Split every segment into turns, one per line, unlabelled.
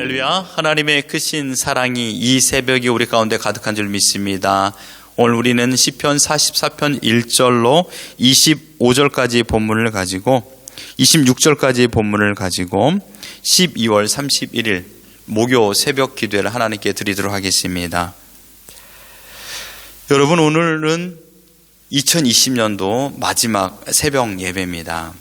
할렐루야. 하나님의 크신 사랑이 이 새벽에 우리 가운데 가득한 줄 믿습니다. 오늘 우리는 시편 44편 1절로 25절까지 본문을 가지고 26절까지 본문을 가지고 12월 31일 목요 새벽 기도를 하나님께 드리도록 하겠습니다. 여러분 오늘은 2020년도 마지막 새벽 예배입니다.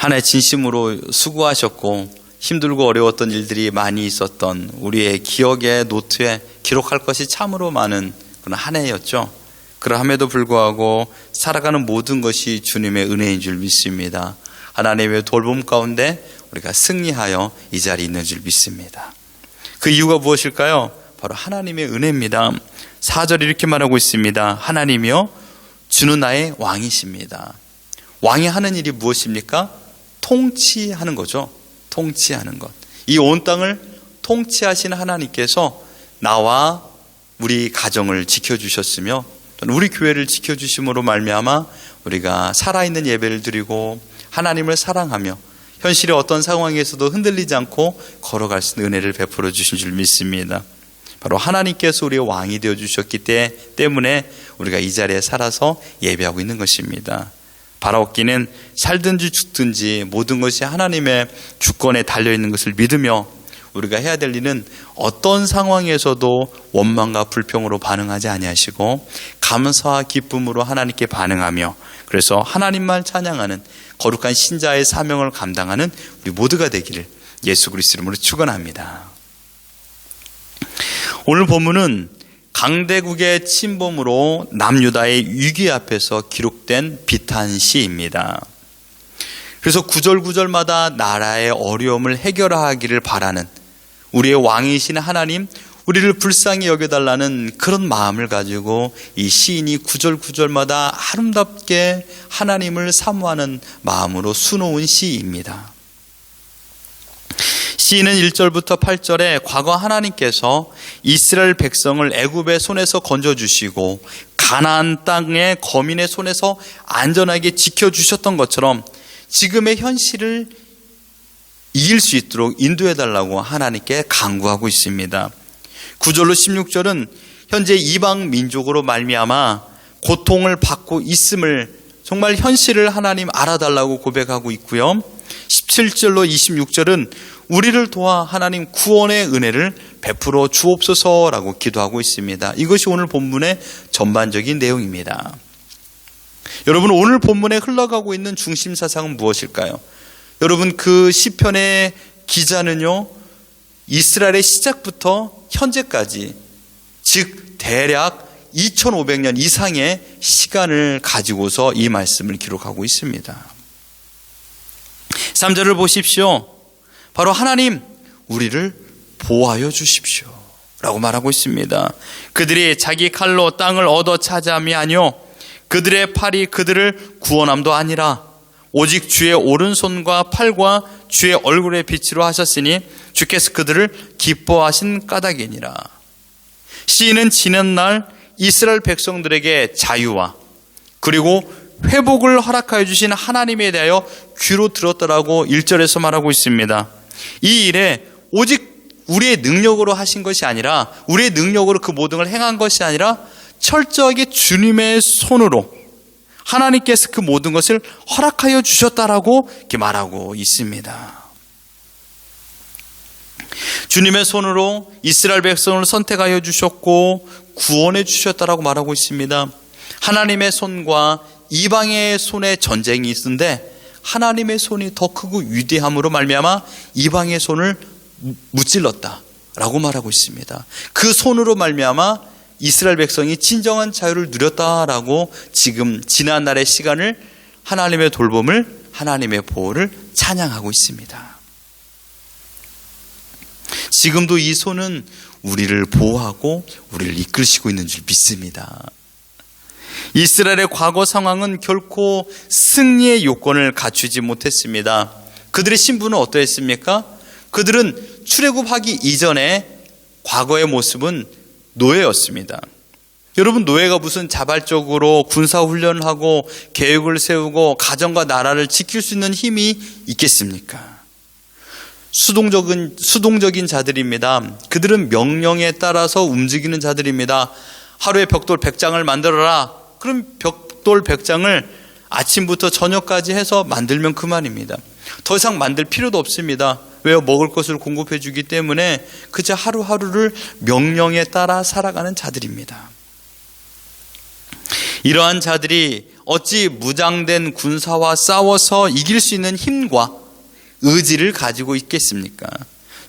한 해 진심으로 수고하셨고 힘들고 어려웠던 일들이 많이 있었던 우리의 기억의 노트에 기록할 것이 참으로 많은 그런 한 해였죠. 그러함에도 불구하고 살아가는 모든 것이 주님의 은혜인 줄 믿습니다. 하나님의 돌봄 가운데 우리가 승리하여 이 자리에 있는 줄 믿습니다. 그 이유가 무엇일까요? 바로 하나님의 은혜입니다. 4절 이렇게 말하고 있습니다. 하나님이여 주는 나의 왕이십니다. 왕이 하는 일이 무엇입니까? 통치하는 거죠. 통치하는 것. 이 온 땅을 통치하시는 하나님께서 나와 우리 가정을 지켜주셨으며 우리 교회를 지켜주심으로 말미암아 우리가 살아있는 예배를 드리고 하나님을 사랑하며 현실의 어떤 상황에서도 흔들리지 않고 걸어갈 수 있는 은혜를 베풀어 주신 줄 믿습니다. 바로 하나님께서 우리의 왕이 되어 주셨기 때문에 우리가 이 자리에 살아서 예배하고 있는 것입니다. 바라옵기는 살든지 죽든지 모든 것이 하나님의 주권에 달려 있는 것을 믿으며 우리가 해야 될 일은 어떤 상황에서도 원망과 불평으로 반응하지 아니하시고 감사와 기쁨으로 하나님께 반응하며 그래서 하나님만 찬양하는 거룩한 신자의 사명을 감당하는 우리 모두가 되기를 예수 그리스도 이름으로 축원합니다. 오늘 본문은 강대국의 침범으로 남유다의 위기 앞에서 기록된 비탄 시입니다. 그래서 구절구절마다 나라의 어려움을 해결하기를 바라는 우리의 왕이신 하나님, 우리를 불쌍히 여겨달라는 그런 마음을 가지고 이 시인이 구절구절마다 아름답게 하나님을 사모하는 마음으로 수놓은 시입니다. 시인은 1절부터 8절에 과거 하나님께서 이스라엘 백성을 애굽의 손에서 건져 주시고 가나안 땅의 거민의 손에서 안전하게 지켜 주셨던 것처럼 지금의 현실을 이길 수 있도록 인도해 달라고 하나님께 강구하고 있습니다. 9절로 16절은 현재 이방 민족으로 말미암아 고통을 받고 있음을 정말 현실을 하나님 알아달라고 고백하고 있고요. 17절로 26절은 우리를 도와 하나님 구원의 은혜를 베풀어 주옵소서라고 기도하고 있습니다. 이것이 오늘 본문의 전반적인 내용입니다. 여러분 오늘 본문에 흘러가고 있는 중심 사상은 무엇일까요? 여러분 그 시편의 기자는요. 이스라엘의 시작부터 현재까지 즉 대략 2500년 이상의 시간을 가지고서 이 말씀을 기록하고 있습니다. 3절을 보십시오. 바로 하나님, 우리를 보호하여 주십시오. 라고 말하고 있습니다. 그들이 자기 칼로 땅을 얻어 차지함이 아니요. 그들의 팔이 그들을 구원함도 아니라 오직 주의 오른손과 팔과 주의 얼굴의 빛으로 하셨으니 주께서 그들을 기뻐하신 까닭이니라. 시인은 지난 날 이스라엘 백성들에게 자유와 그리고 회복을 허락하여 주신 하나님에 대하여 귀로 들었더라고 1절에서 말하고 있습니다. 이 일에 오직 우리의 능력으로 하신 것이 아니라 우리의 능력으로 그 모든 걸 행한 것이 아니라 철저하게 주님의 손으로 하나님께서 그 모든 것을 허락하여 주셨다라고 이렇게 말하고 있습니다. 주님의 손으로 이스라엘 백성을 선택하여 주셨고 구원해 주셨다라고 말하고 있습니다. 하나님의 손과 이방의 손에 전쟁이 있는데 하나님의 손이 더 크고 위대함으로 말미암아 이방의 손을 무찔렀다라고 말하고 있습니다. 그 손으로 말미암아 이스라엘 백성이 진정한 자유를 누렸다라고 지금 지난 날의 시간을 하나님의 돌봄을 하나님의 보호를 찬양하고 있습니다. 지금도 이 손은 우리를 보호하고 우리를 이끌시고 있는 줄 믿습니다. 이스라엘의 과거 상황은 결코 승리의 요건을 갖추지 못했습니다. 그들의 신분은 어떠했습니까? 그들은 출애굽하기 이전에 과거의 모습은 노예였습니다. 여러분 노예가 무슨 자발적으로 군사 훈련을 하고 계획을 세우고 가정과 나라를 지킬 수 있는 힘이 있겠습니까? 수동적인 수동적인 자들입니다. 그들은 명령에 따라서 움직이는 자들입니다. 하루에 벽돌 100장을 만들어라. 그럼 벽돌 100장을 아침부터 저녁까지 해서 만들면 그만입니다. 더 이상 만들 필요도 없습니다. 왜요? 먹을 것을 공급해 주기 때문에 그저 하루하루를 명령에 따라 살아가는 자들입니다. 이러한 자들이 어찌 무장된 군사와 싸워서 이길 수 있는 힘과 의지를 가지고 있겠습니까?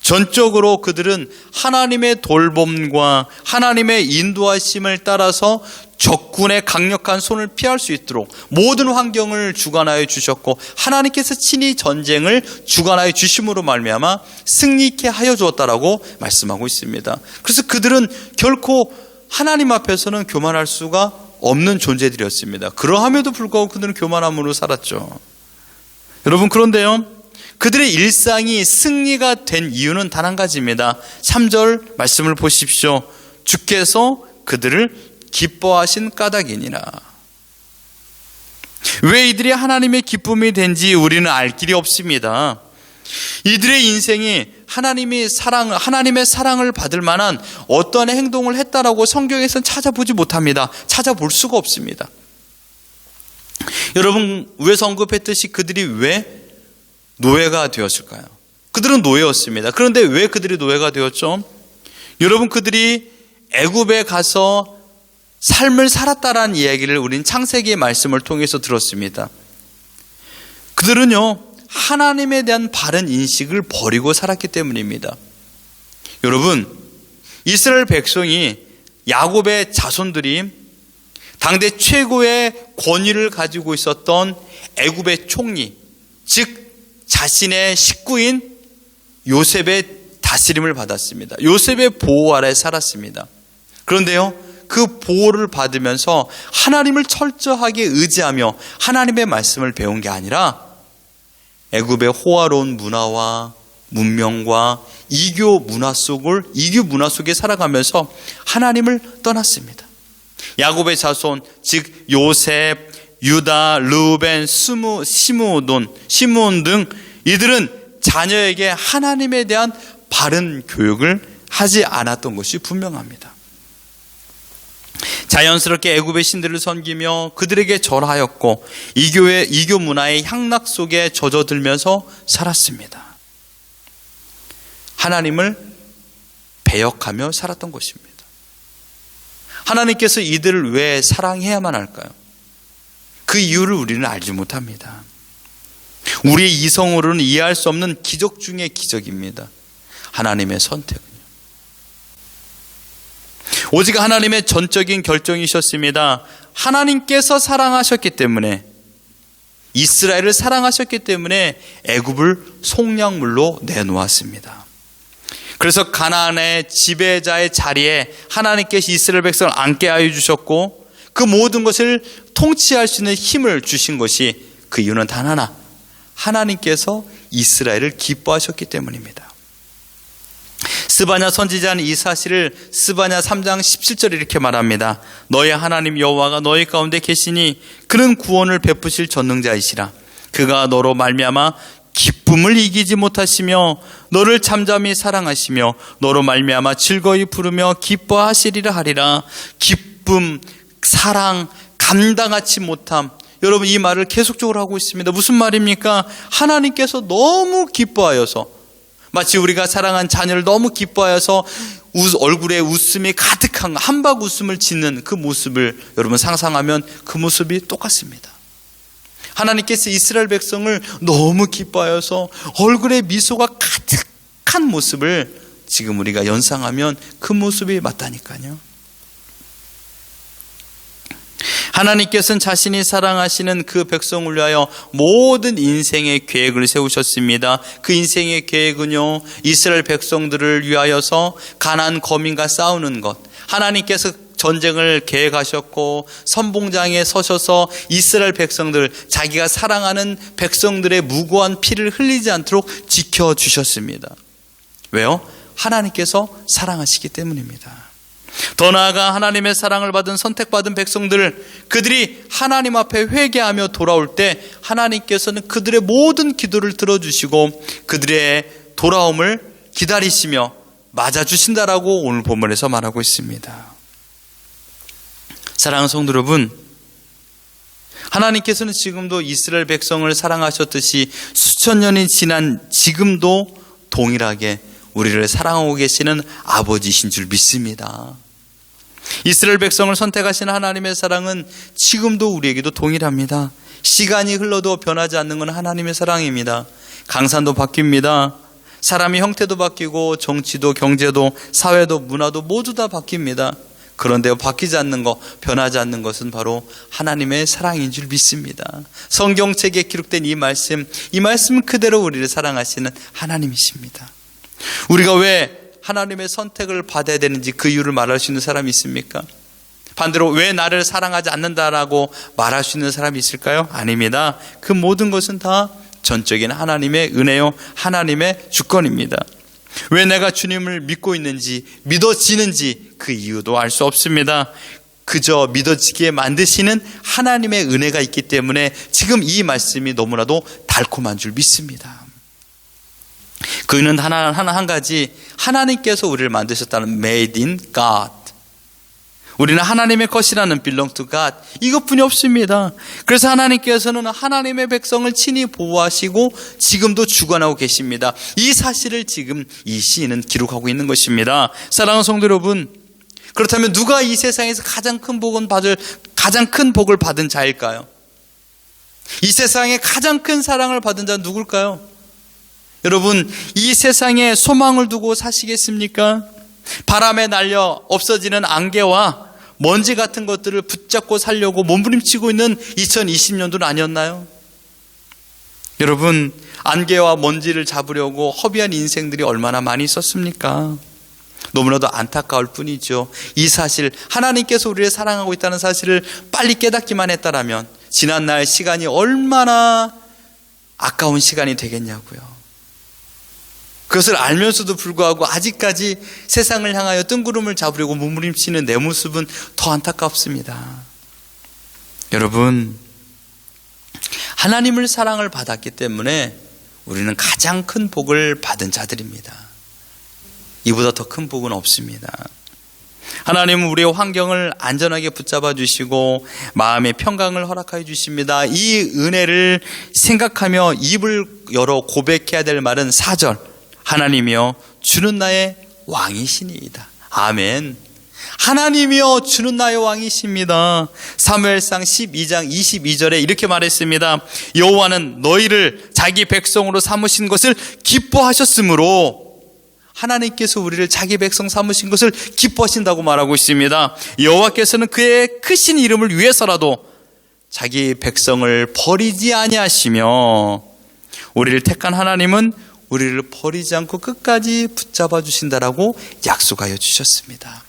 전적으로 그들은 하나님의 돌봄과 하나님의 인도하심을 따라서 적군의 강력한 손을 피할 수 있도록 모든 환경을 주관하여 주셨고 하나님께서 친히 전쟁을 주관하여 주심으로 말미암아 승리케 하여 주었다라고 말씀하고 있습니다. 그래서 그들은 결코 하나님 앞에서는 교만할 수가 없는 존재들이었습니다. 그러함에도 불구하고 그들은 교만함으로 살았죠. 여러분 그런데요. 그들의 일상이 승리가 된 이유는 단 한 가지입니다. 3절 말씀을 보십시오. 주께서 그들을 기뻐하신 까닭이니라. 왜 이들이 하나님의 기쁨이 된지 우리는 알 길이 없습니다. 이들의 인생이 하나님이 사랑, 하나님의 사랑을 받을 만한 어떤 행동을 했다라고 성경에서는 찾아보지 못합니다. 찾아볼 수가 없습니다. 여러분, 위에서 언급했듯이 그들이 왜 노예가 되었을까요? 그들은 노예였습니다. 그런데 왜 그들이 노예가 되었죠? 여러분, 그들이 애굽에 가서 삶을 살았다라는 이야기를 우린 창세기의 말씀을 통해서 들었습니다. 그들은요, 하나님에 대한 바른 인식을 버리고 살았기 때문입니다. 여러분, 이스라엘 백성이 야곱의 자손들이 당대 최고의 권위를 가지고 있었던 애굽의 총리, 즉 자신의 식구인 요셉의 다스림을 받았습니다. 요셉의 보호 아래 살았습니다. 그런데요, 그 보호를 받으면서 하나님을 철저하게 의지하며 하나님의 말씀을 배운 게 아니라 애굽의 호화로운 문화와 문명과 이교 문화 속을 이교 문화 속에 살아가면서 하나님을 떠났습니다. 야곱의 자손 즉 요셉, 유다, 르벤, 스무, 시므온, 시므온 등 이들은 자녀에게 하나님에 대한 바른 교육을 하지 않았던 것이 분명합니다. 자연스럽게 애굽의 신들을 섬기며 그들에게 절하였고 이교의 이교 문화의 향락 속에 젖어들면서 살았습니다. 하나님을 배역하며 살았던 것입니다. 하나님께서 이들을 왜 사랑해야만 할까요? 그 이유를 우리는 알지 못합니다. 우리의 이성으로는 이해할 수 없는 기적 중의 기적입니다. 하나님의 선택은요. 오직 하나님의 전적인 결정이셨습니다. 하나님께서 사랑하셨기 때문에 이스라엘을 사랑하셨기 때문에 애굽을 속량물로 내놓았습니다. 그래서 가나안의 지배자의 자리에 하나님께서 이스라엘 백성을 앉게 하여 주셨고 그 모든 것을 통치할 수 있는 힘을 주신 것이 그 이유는 단 하나. 하나님께서 이스라엘을 기뻐하셨기 때문입니다. 스바냐 선지자는 이 사실을 스바냐 3장 17절에 이렇게 말합니다. 너의 하나님 여호와가 너희 가운데 계시니 그는 구원을 베푸실 전능자이시라. 그가 너로 말미암아 기쁨을 이기지 못하시며 너를 잠잠히 사랑하시며 너로 말미암아 즐거이 부르며 기뻐하시리라 하리라. 기쁨, 사랑, 감당하지 못함. 여러분 이 말을 계속적으로 하고 있습니다. 무슨 말입니까? 하나님께서 너무 기뻐하여서 마치 우리가 사랑한 자녀를 너무 기뻐하여서 얼굴에 웃음이 가득한 한박 웃음을 짓는 그 모습을 여러분 상상하면 그 모습이 똑같습니다. 하나님께서 이스라엘 백성을 너무 기뻐하여서 얼굴에 미소가 가득한 모습을 지금 우리가 연상하면 그 모습이 맞다니까요. 하나님께서는 자신이 사랑하시는 그 백성을 위하여 모든 인생의 계획을 세우셨습니다. 그 인생의 계획은요, 이스라엘 백성들을 위하여서 가난 거민과 싸우는 것. 하나님께서 전쟁을 계획하셨고 선봉장에 서셔서 이스라엘 백성들 자기가 사랑하는 백성들의 무고한 피를 흘리지 않도록 지켜 주셨습니다. 왜요? 하나님께서 사랑하시기 때문입니다. 더 나아가 하나님의 사랑을 받은 선택받은 백성들 그들이 하나님 앞에 회개하며 돌아올 때 하나님께서는 그들의 모든 기도를 들어주시고 그들의 돌아옴을 기다리시며 맞아주신다라고 오늘 본문에서 말하고 있습니다. 사랑하는 성도 여러분, 하나님께서는 지금도 이스라엘 백성을 사랑하셨듯이 수천 년이 지난 지금도 동일하게 우리를 사랑하고 계시는 아버지신 줄 믿습니다. 이스라엘 백성을 선택하신 하나님의 사랑은 지금도 우리에게도 동일합니다. 시간이 흘러도 변하지 않는 건 하나님의 사랑입니다. 강산도 바뀝니다. 사람이 형태도 바뀌고 정치도 경제도 사회도 문화도 모두 다 바뀝니다. 그런데 바뀌지 않는 것, 변하지 않는 것은 바로 하나님의 사랑인 줄 믿습니다. 성경책에 기록된 이 말씀, 이 말씀 그대로 우리를 사랑하시는 하나님이십니다. 우리가 왜 하나님의 선택을 받아야 되는지 그 이유를 말할 수 있는 사람이 있습니까? 반대로 왜 나를 사랑하지 않는다라고 말할 수 있는 사람이 있을까요? 아닙니다. 그 모든 것은 다 전적인 하나님의 은혜요, 하나님의 주권입니다. 왜 내가 주님을 믿고 있는지, 믿어지는지 그 이유도 알 수 없습니다. 그저 믿어지게 만드시는 하나님의 은혜가 있기 때문에 지금 이 말씀이 너무나도 달콤한 줄 믿습니다. 그는 하나, 하나 한 가지, 하나님께서 우리를 만드셨다는 made in God. 우리는 하나님의 것이라는 belong to God. 이것뿐이 없습니다. 그래서 하나님께서는 하나님의 백성을 친히 보호하시고 지금도 주관하고 계십니다. 이 사실을 지금 이 시인은 기록하고 있는 것입니다. 사랑하는 성도 여러분, 그렇다면 누가 이 세상에서 가장 큰 복은 받을, 가장 큰 복을 받은 자일까요? 이 세상에 가장 큰 사랑을 받은 자는 누굴까요? 여러분, 이 세상에 소망을 두고 사시겠습니까? 바람에 날려 없어지는 안개와 먼지 같은 것들을 붙잡고 살려고 몸부림치고 있는 2020년도는 아니었나요? 여러분, 안개와 먼지를 잡으려고 허비한 인생들이 얼마나 많이 있었습니까? 너무나도 안타까울 뿐이죠. 이 사실, 하나님께서 우리를 사랑하고 있다는 사실을 빨리 깨닫기만 했다라면, 지난날 시간이 얼마나 아까운 시간이 되겠냐고요. 그것을 알면서도 불구하고 아직까지 세상을 향하여 뜬구름을 잡으려고 몸부림치는 내 모습은 더 안타깝습니다. 여러분, 하나님을 사랑을 받았기 때문에 우리는 가장 큰 복을 받은 자들입니다. 이보다 더 큰 복은 없습니다. 하나님은 우리의 환경을 안전하게 붙잡아 주시고 마음의 평강을 허락하여 주십니다. 이 은혜를 생각하며 입을 열어 고백해야 될 말은 4절. 하나님이여 주는 나의 왕이시니이다. 아멘. 하나님이여 주는 나의 왕이십니다. 사무엘상 12장 22절에 이렇게 말했습니다. 여호와는 너희를 자기 백성으로 삼으신 것을 기뻐하셨으므로 하나님께서 우리를 자기 백성 삼으신 것을 기뻐하신다고 말하고 있습니다. 여호와께서는 그의 크신 이름을 위해서라도 자기 백성을 버리지 아니하시며 우리를 택한 하나님은 우리를 버리지 않고 끝까지 붙잡아 주신다라고 약속하여 주셨습니다.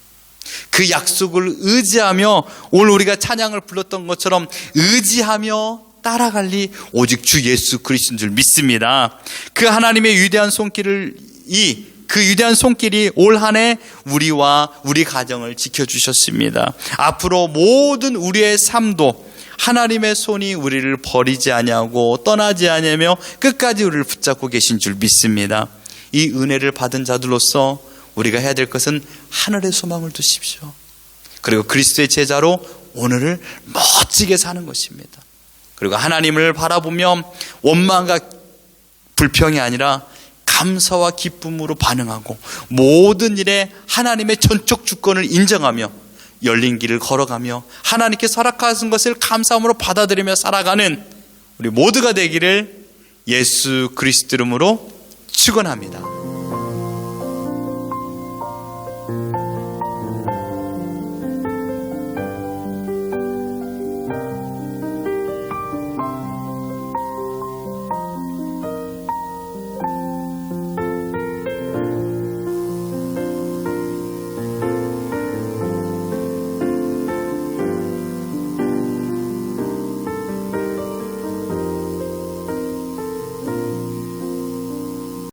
그 약속을 의지하며 오늘 우리가 찬양을 불렀던 것처럼 의지하며 따라갈리 오직 주 예수 그리스도인 줄 믿습니다. 그 하나님의 위대한 손길을 이 그 위대한 손길이 올 한 해 우리와 우리 가정을 지켜 주셨습니다. 앞으로 모든 우리의 삶도 하나님의 손이 우리를 버리지 아니하고 떠나지 아니하며 끝까지 우리를 붙잡고 계신 줄 믿습니다. 이 은혜를 받은 자들로서 우리가 해야 될 것은 하늘의 소망을 두십시오. 그리고 그리스도의 제자로 오늘을 멋지게 사는 것입니다. 그리고 하나님을 바라보며 원망과 불평이 아니라 감사와 기쁨으로 반응하고 모든 일에 하나님의 전적 주권을 인정하며 열린 길을 걸어가며 하나님께 허락하신 것을 감사함으로 받아들이며 살아가는 우리 모두가 되기를 예수 그리스도 이름으로 축원합니다.